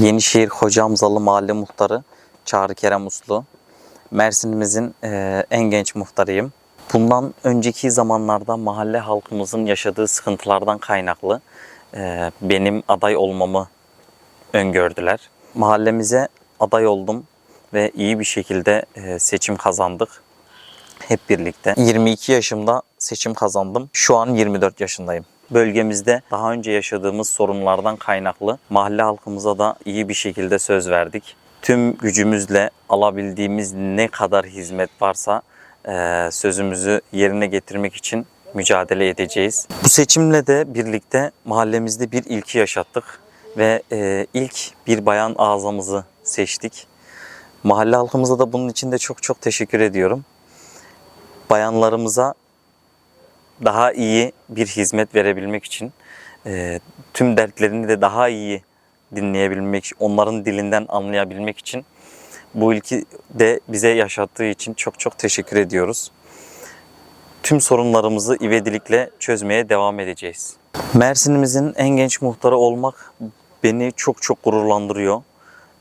Yenişehir Hocamzalı Mahalle Muhtarı Çağrı Kerem Uslu. Mersin'imizin e, en genç muhtarıyım. Bundan önceki zamanlarda mahalle halkımızın yaşadığı sıkıntılardan kaynaklı e, benim aday olmamı öngördüler. Mahallemize aday oldum ve iyi bir şekilde e, seçim kazandık. Hep birlikte. 22 yaşımda seçim kazandım. Şu an 24 yaşındayım. Bölgemizde daha önce yaşadığımız sorunlardan kaynaklı mahalle halkımıza da iyi bir şekilde söz verdik. Tüm gücümüzle alabildiğimiz ne kadar hizmet varsa e, sözümüzü yerine getirmek için mücadele edeceğiz. Bu seçimle de birlikte mahallemizde bir ilki yaşattık ve e, ilk bir bayan ağzamızı seçtik. Mahalle halkımıza da bunun için de çok çok teşekkür ediyorum. Bayanlarımıza daha iyi bir hizmet verebilmek için, e, tüm dertlerini de daha iyi dinleyebilmek, onların dilinden anlayabilmek için bu ilki de bize yaşattığı için çok çok teşekkür ediyoruz. Tüm sorunlarımızı ivedilikle çözmeye devam edeceğiz. Mersin'imizin en genç muhtarı olmak beni çok çok gururlandırıyor.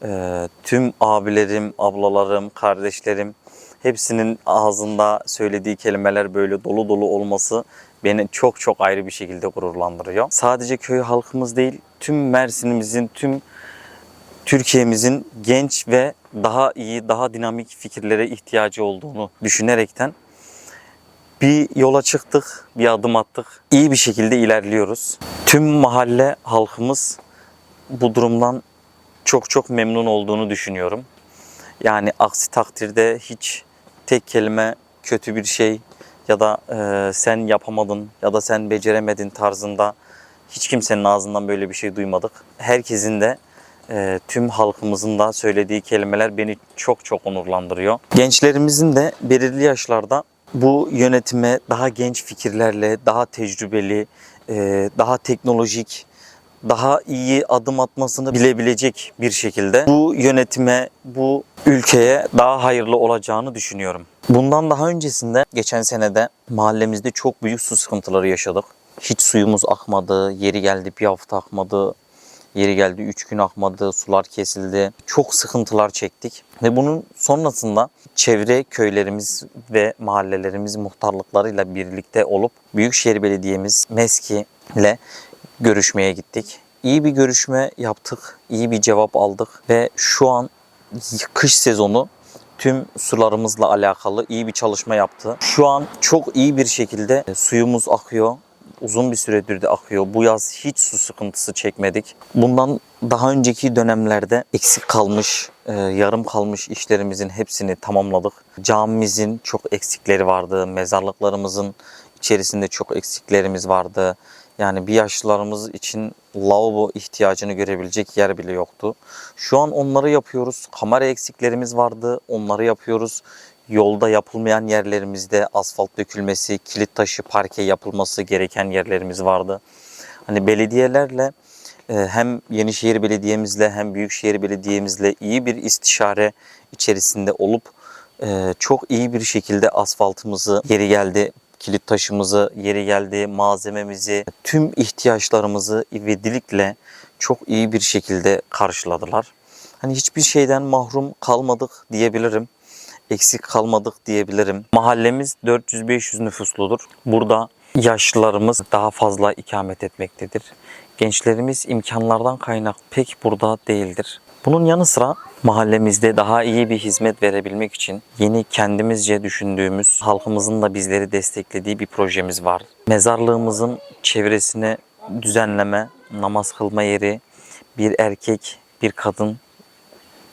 Ee, tüm abilerim, ablalarım, kardeşlerim hepsinin ağzında söylediği kelimeler böyle dolu dolu olması beni çok çok ayrı bir şekilde gururlandırıyor. Sadece köy halkımız değil, tüm Mersin'imizin, tüm Türkiye'mizin genç ve daha iyi, daha dinamik fikirlere ihtiyacı olduğunu düşünerekten bir yola çıktık, bir adım attık. İyi bir şekilde ilerliyoruz. Tüm mahalle halkımız bu durumdan çok çok memnun olduğunu düşünüyorum. Yani aksi takdirde hiç tek kelime kötü bir şey ya da e, sen yapamadın ya da sen beceremedin tarzında hiç kimsenin ağzından böyle bir şey duymadık. Herkesin de e, tüm halkımızın da söylediği kelimeler beni çok çok onurlandırıyor. Gençlerimizin de belirli yaşlarda bu yönetime daha genç fikirlerle, daha tecrübeli, e, daha teknolojik, daha iyi adım atmasını bilebilecek bir şekilde bu yönetime, bu ülkeye daha hayırlı olacağını düşünüyorum. Bundan daha öncesinde geçen senede mahallemizde çok büyük su sıkıntıları yaşadık. Hiç suyumuz akmadı, yeri geldi bir hafta akmadı, yeri geldi 3 gün akmadı, sular kesildi. Çok sıkıntılar çektik ve bunun sonrasında çevre köylerimiz ve mahallelerimiz muhtarlıklarıyla birlikte olup Büyükşehir Belediye'miz MESKİ ile görüşmeye gittik. İyi bir görüşme yaptık, iyi bir cevap aldık ve şu an kış sezonu tüm sularımızla alakalı iyi bir çalışma yaptı. Şu an çok iyi bir şekilde suyumuz akıyor. Uzun bir süredir de akıyor. Bu yaz hiç su sıkıntısı çekmedik. Bundan daha önceki dönemlerde eksik kalmış, e, yarım kalmış işlerimizin hepsini tamamladık. Camimizin çok eksikleri vardı. Mezarlıklarımızın içerisinde çok eksiklerimiz vardı. Yani bir yaşlılarımız için lavabo ihtiyacını görebilecek yer bile yoktu. Şu an onları yapıyoruz. Kamera eksiklerimiz vardı. Onları yapıyoruz. Yolda yapılmayan yerlerimizde asfalt dökülmesi, kilit taşı parke yapılması gereken yerlerimiz vardı. Hani belediyelerle e, hem Yenişehir Belediye'mizle hem Büyükşehir Belediye'mizle iyi bir istişare içerisinde olup e, çok iyi bir şekilde asfaltımızı yeri geldi kilit taşımızı, yeri geldi malzememizi, tüm ihtiyaçlarımızı ivedilikle çok iyi bir şekilde karşıladılar. Hani hiçbir şeyden mahrum kalmadık diyebilirim. Eksik kalmadık diyebilirim. Mahallemiz 400-500 nüfusludur. Burada yaşlılarımız daha fazla ikamet etmektedir. Gençlerimiz imkanlardan kaynak pek burada değildir. Bunun yanı sıra mahallemizde daha iyi bir hizmet verebilmek için yeni kendimizce düşündüğümüz, halkımızın da bizleri desteklediği bir projemiz var. Mezarlığımızın çevresine düzenleme, namaz kılma yeri, bir erkek, bir kadın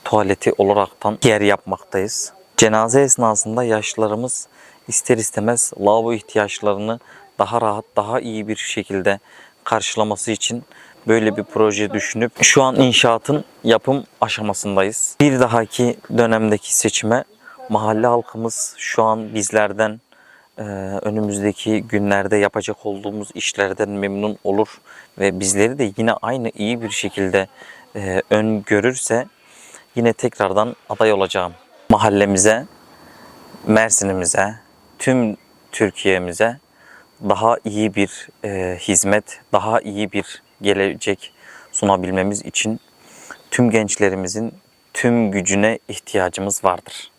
tuvaleti olaraktan yer yapmaktayız. Cenaze esnasında yaşlılarımız ister istemez lavabo ihtiyaçlarını daha rahat, daha iyi bir şekilde karşılaması için böyle bir proje düşünüp şu an inşaatın yapım aşamasındayız. Bir dahaki dönemdeki seçime mahalle halkımız şu an bizlerden e, önümüzdeki günlerde yapacak olduğumuz işlerden memnun olur ve bizleri de yine aynı iyi bir şekilde e, öngörürse yine tekrardan aday olacağım. Mahallemize, Mersin'imize, tüm Türkiye'mize daha iyi bir e, hizmet, daha iyi bir gelecek sunabilmemiz için tüm gençlerimizin tüm gücüne ihtiyacımız vardır.